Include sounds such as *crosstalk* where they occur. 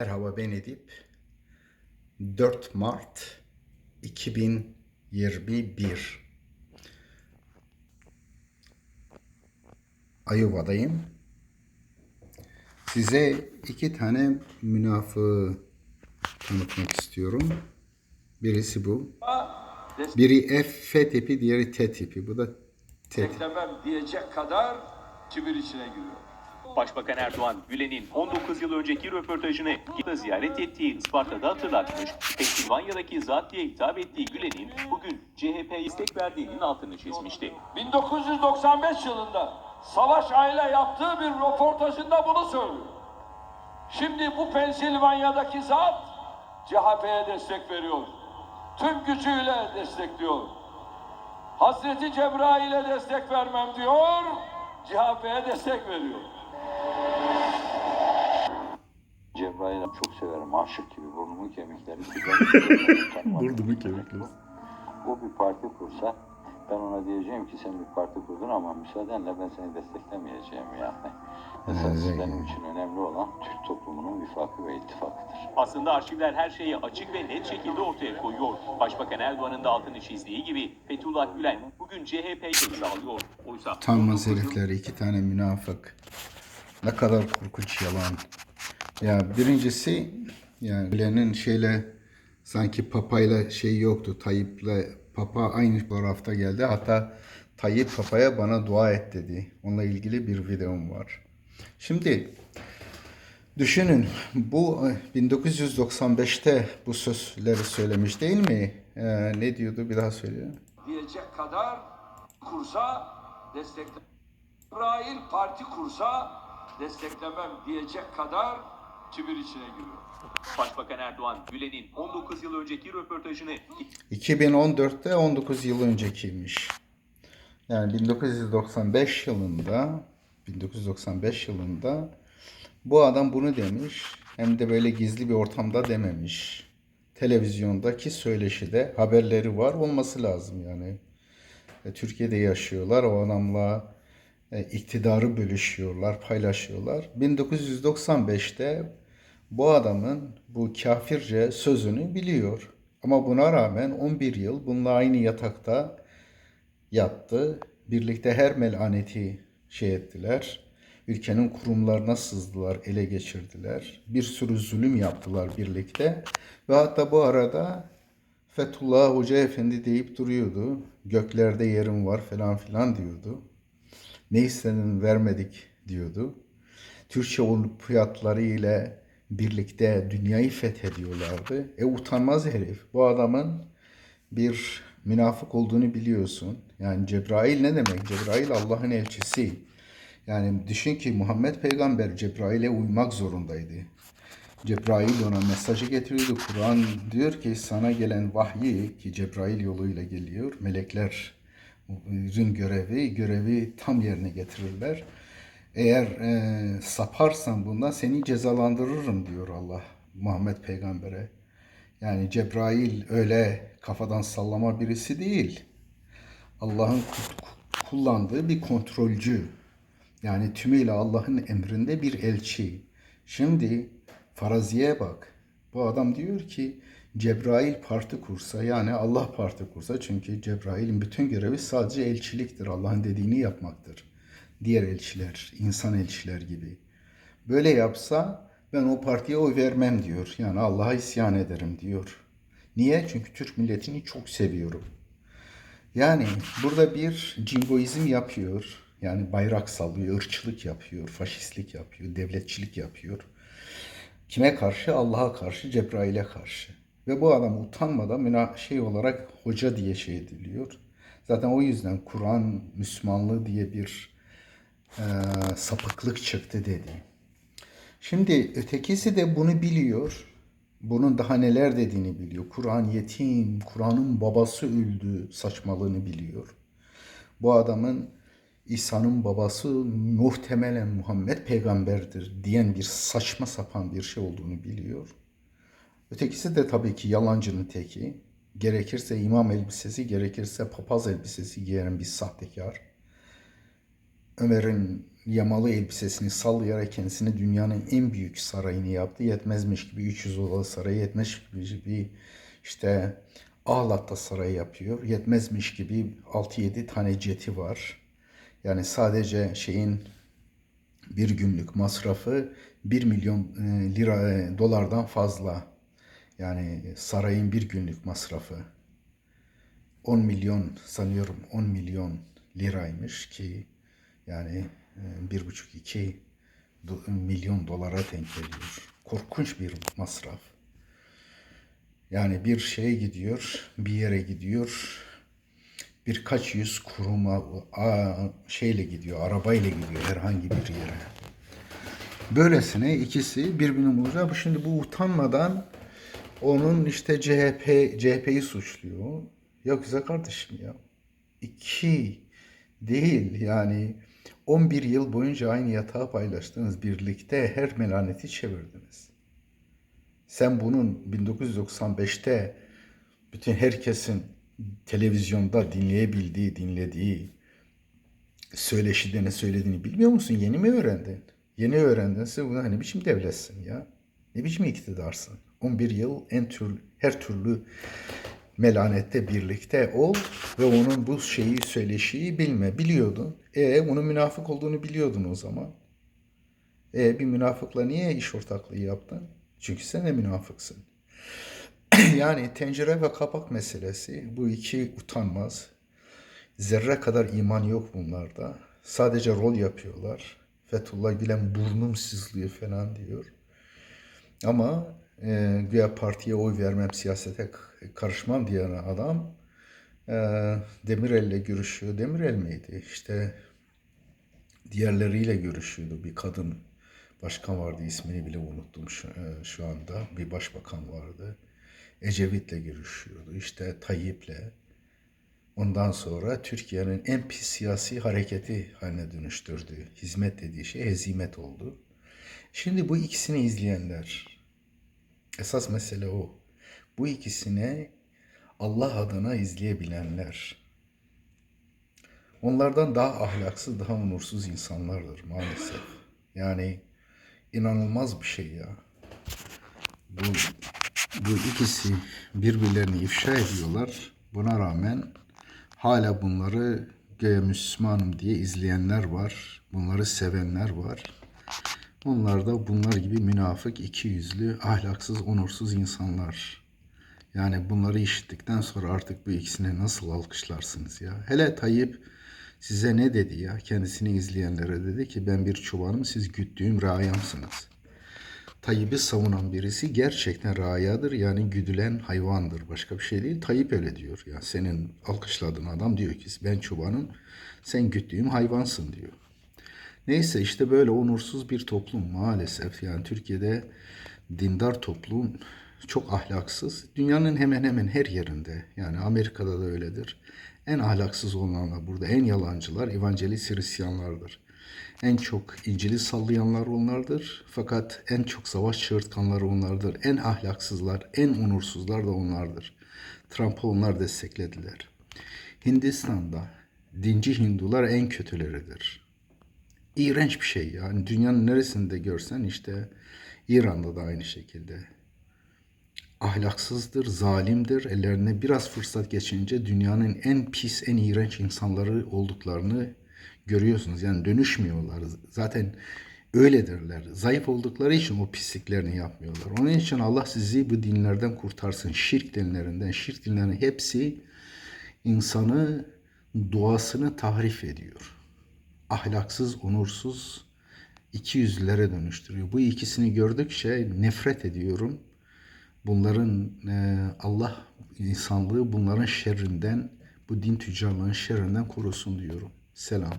Merhaba ben Edip. 4 Mart 2021 Ayova'dayım. Size iki tane münafığı tanıtmak istiyorum. Birisi bu. Biri F tipi, diğeri T tipi. Bu da T tipi. Diyecek kadar kibir içine giriyor. Başbakan Erdoğan, Gülen'in 19 yıl önceki röportajını yılda ziyaret ettiği Isparta'da hatırlatmış, Pensilvanya'daki zat diye hitap ettiği Gülen'in bugün CHP'ye istek verdiğinin altını çizmişti. 1995 yılında Savaş Ayla yaptığı bir röportajında bunu söylüyor. Şimdi bu Pensilvanya'daki zat CHP'ye destek veriyor. Tüm gücüyle destekliyor. Hazreti Cebrail'e destek vermem diyor, CHP'ye destek veriyor. Cebrail'i çok severim. Aşık gibi burnumun kemikleri. Burnumu kemikleri. *laughs* O bir parti kursa ben ona diyeceğim ki sen bir parti kurdun ama müsaadenle ben seni desteklemeyeceğim yani. *laughs* Esas Evet. benim için önemli olan Türk toplumunun vifakı ve ittifakıdır. Aslında arşivler her şeyi açık ve net şekilde ortaya koyuyor. Başbakan Erdoğan'ın da altını çizdiği gibi Fethullah Gülen bugün CHP'yi sağlıyor. Oysa Utanmaz herifler iki tane münafık. Ne kadar korkunç yalan. Ya birincisi yani Gülen'in şeyle sanki papayla şey yoktu. Tayyip'le papa aynı tarafta geldi. Hatta Tayyip papaya bana dua et dedi. Onunla ilgili bir videom var. Şimdi düşünün bu e, 1995'te bu sözleri söylemiş değil mi? Ee, ne diyordu bir daha söyle. diyecek kadar kursa desteklemem. İsrail parti kursa desteklemem diyecek kadar kibir içine giriyor. Başbakan Erdoğan, Gülen'in 19 yıl önceki röportajını 2014'te 19 yıl öncekiymiş. Yani 1995 yılında 1995 yılında bu adam bunu demiş. Hem de böyle gizli bir ortamda dememiş. Televizyondaki söyleşide haberleri var olması lazım yani. E, Türkiye'de yaşıyorlar. O adamla iktidarı bölüşüyorlar, paylaşıyorlar. 1995'te bu adamın bu kafirce sözünü biliyor. Ama buna rağmen 11 yıl bununla aynı yatakta yattı. Birlikte her melaneti şey ettiler. Ülkenin kurumlarına sızdılar, ele geçirdiler. Bir sürü zulüm yaptılar birlikte. Ve hatta bu arada Fethullah Hoca Efendi deyip duruyordu. Göklerde yerim var falan filan diyordu. Ne istedin vermedik diyordu. Türkçe olimpiyatları ile birlikte dünyayı fethediyorlardı. E utanmaz herif. Bu adamın bir münafık olduğunu biliyorsun. Yani Cebrail ne demek? Cebrail Allah'ın elçisi. Yani düşün ki Muhammed peygamber Cebrail'e uymak zorundaydı. Cebrail ona mesajı getiriyordu. Kur'an diyor ki sana gelen vahyi ki Cebrail yoluyla geliyor. Meleklerin görevi, görevi tam yerine getirirler. Eğer e, saparsan bundan seni cezalandırırım diyor Allah Muhammed peygambere. Yani Cebrail öyle kafadan sallama birisi değil. Allah'ın ku- kullandığı bir kontrolcü. Yani tümüyle Allah'ın emrinde bir elçi. Şimdi faraziye bak. Bu adam diyor ki Cebrail parti kursa yani Allah parti kursa çünkü Cebrail'in bütün görevi sadece elçiliktir. Allah'ın dediğini yapmaktır. Diğer elçiler, insan elçiler gibi. Böyle yapsa ben o partiye oy vermem diyor. Yani Allah'a isyan ederim diyor. Niye? Çünkü Türk milletini çok seviyorum. Yani burada bir cimboizm yapıyor. Yani bayrak sallıyor, ırkçılık yapıyor, faşistlik yapıyor, devletçilik yapıyor. Kime karşı? Allah'a karşı, Cebrail'e karşı. Ve bu adam utanmadan müna şey olarak hoca diye şey ediliyor. Zaten o yüzden Kur'an Müslümanlığı diye bir e, sapıklık çıktı dedi. Şimdi ötekisi de bunu biliyor. Bunun daha neler dediğini biliyor. Kur'an yetim, Kur'an'ın babası öldü saçmalığını biliyor. Bu adamın İsa'nın babası muhtemelen Muhammed peygamberdir diyen bir saçma sapan bir şey olduğunu biliyor. Ötekisi de tabii ki yalancının teki. Gerekirse imam elbisesi, gerekirse papaz elbisesi giyen bir sahtekar. Ömer'in yamalı elbisesini sallayarak kendisini dünyanın en büyük sarayını yaptı. Yetmezmiş gibi 300 odalı sarayı yetmezmiş gibi işte Ahlat'ta saray yapıyor. Yetmezmiş gibi 6-7 tane jeti var. Yani sadece şeyin bir günlük masrafı 1 milyon e, lira e, dolardan fazla. Yani sarayın bir günlük masrafı. 10 milyon sanıyorum 10 milyon liraymış ki yani e, bir buçuk iki do- milyon dolara denk geliyor. Korkunç bir masraf. Yani bir şeye gidiyor, bir yere gidiyor, birkaç yüz kuruma şeyle gidiyor, arabayla gidiyor herhangi bir yere. Böylesine ikisi birbirini bulacak. Bu Şimdi bu utanmadan onun işte CHP CHP'yi suçluyor. Ya güzel kardeşim ya. İki değil yani 11 yıl boyunca aynı yatağı paylaştınız. Birlikte her melaneti çevirdiniz. Sen bunun 1995'te bütün herkesin televizyonda dinleyebildiği, dinlediği söyleşide ne söylediğini bilmiyor musun? Yeni mi öğrendin? Yeni öğrendinse bu ne biçim devletsin ya? Ne biçim iktidarsın? 11 yıl en tür, her türlü melanette birlikte ol ve onun bu şeyi söyleşiyi bilme. Biliyordun. E onun münafık olduğunu biliyordun o zaman. E bir münafıkla niye iş ortaklığı yaptın? Çünkü sen de münafıksın. *clears throat* yani tencere ve kapak meselesi bu iki utanmaz. Zerre kadar iman yok bunlarda. Sadece rol yapıyorlar. Fethullah Gülen burnum sızlıyor falan diyor. Ama e, güya partiye oy vermem, siyasete karışmam diyen adam e, Demirel'le görüşüyor. Demirel miydi? İşte diğerleriyle görüşüyordu. Bir kadın başkan vardı. ismini bile unuttum şu, e, şu anda. Bir başbakan vardı. Ecevit'le görüşüyordu. İşte Tayyip'le. Ondan sonra Türkiye'nin en pis siyasi hareketi haline dönüştürdü. Hizmet dediği şey hezimet oldu. Şimdi bu ikisini izleyenler, esas mesele o. Bu ikisini Allah adına izleyebilenler, onlardan daha ahlaksız, daha onursuz insanlardır maalesef. Yani inanılmaz bir şey ya. Bu, bu ikisi birbirlerini ifşa ediyorlar. Buna rağmen hala bunları göğe Müslümanım diye izleyenler var. Bunları sevenler var. Onlar da bunlar gibi münafık, iki yüzlü, ahlaksız, onursuz insanlar. Yani bunları işittikten sonra artık bu ikisini nasıl alkışlarsınız ya? Hele Tayyip size ne dedi ya? Kendisini izleyenlere dedi ki ben bir çobanım, siz güttüğüm rayamsınız. Tayyip'i savunan birisi gerçekten rayadır yani güdülen hayvandır. Başka bir şey değil. Tayyip öyle diyor. Yani senin alkışladığın adam diyor ki ben çobanım, sen güttüğüm hayvansın diyor. Neyse işte böyle onursuz bir toplum maalesef. Yani Türkiye'de dindar toplum çok ahlaksız. Dünyanın hemen hemen her yerinde. Yani Amerika'da da öyledir. En ahlaksız olanlar burada, en yalancılar evangelist Hristiyanlardır. En çok İncil'i sallayanlar onlardır. Fakat en çok savaş çığırtkanları onlardır. En ahlaksızlar, en onursuzlar da onlardır. Trump'ı onlar desteklediler. Hindistan'da dinci Hindular en kötüleridir. İğrenç bir şey yani dünyanın neresinde görsen işte İran'da da aynı şekilde. Ahlaksızdır, zalimdir. Ellerine biraz fırsat geçince dünyanın en pis, en iğrenç insanları olduklarını görüyorsunuz. Yani dönüşmüyorlar. Zaten öyledirler. Zayıf oldukları için o pisliklerini yapmıyorlar. Onun için Allah sizi bu dinlerden kurtarsın. Şirk dinlerinden. Şirk dinlerinin hepsi insanı, doğasını tahrif ediyor ahlaksız, onursuz, iki yüzlülere dönüştürüyor. Bu ikisini gördükçe nefret ediyorum. Bunların e, Allah insanlığı bunların şerrinden, bu din tüccarlığın şerrinden korusun diyorum. Selam.